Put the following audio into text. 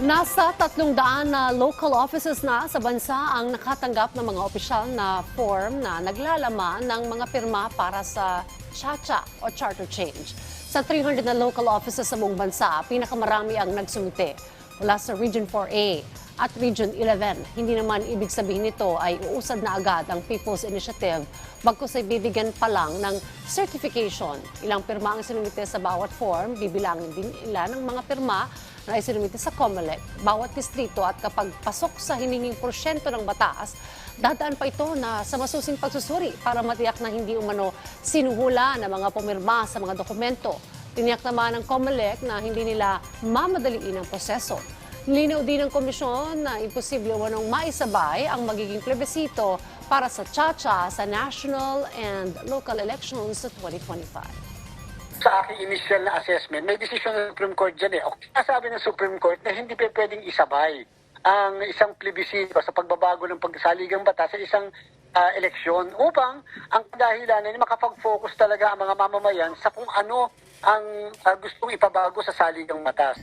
Nasa 300 na local offices na sa bansa ang nakatanggap ng mga opisyal na form na naglalaman ng mga pirma para sa CHACHA o Charter Change. Sa 300 na local offices sa buong bansa, pinakamarami ang nagsumite mula sa Region 4A at Region 11. Hindi naman ibig sabihin nito ay uusad na agad ang People's Initiative bagkus ay bibigyan pa lang ng certification. Ilang pirma ang sinumite sa bawat form, bibilangin din ilan ng mga pirma na isinumite sa COMELEC, bawat distrito at kapag pasok sa hininging porsyento ng batas, dadaan pa ito na sa masusing pagsusuri para matiyak na hindi umano sinuhula ng mga pumirma sa mga dokumento. Tiniyak naman ng COMELEC na hindi nila mamadaliin ang proseso. Linaw din ng komisyon na imposible umanong maisabay ang magiging plebisito para sa CHACHA sa national and local elections sa 2025 sa aking initial na assessment, may decision ng Supreme Court dyan eh. Sabi ng Supreme Court na hindi pa pwedeng isabay ang isang plebisito sa pagbabago ng pagsaligang batas sa isang ah, eleksyon upang ang kadahilanan ay makapag-focus talaga ang mga mamamayan sa kung ano ang ah, gustong ipabago sa saligang batas.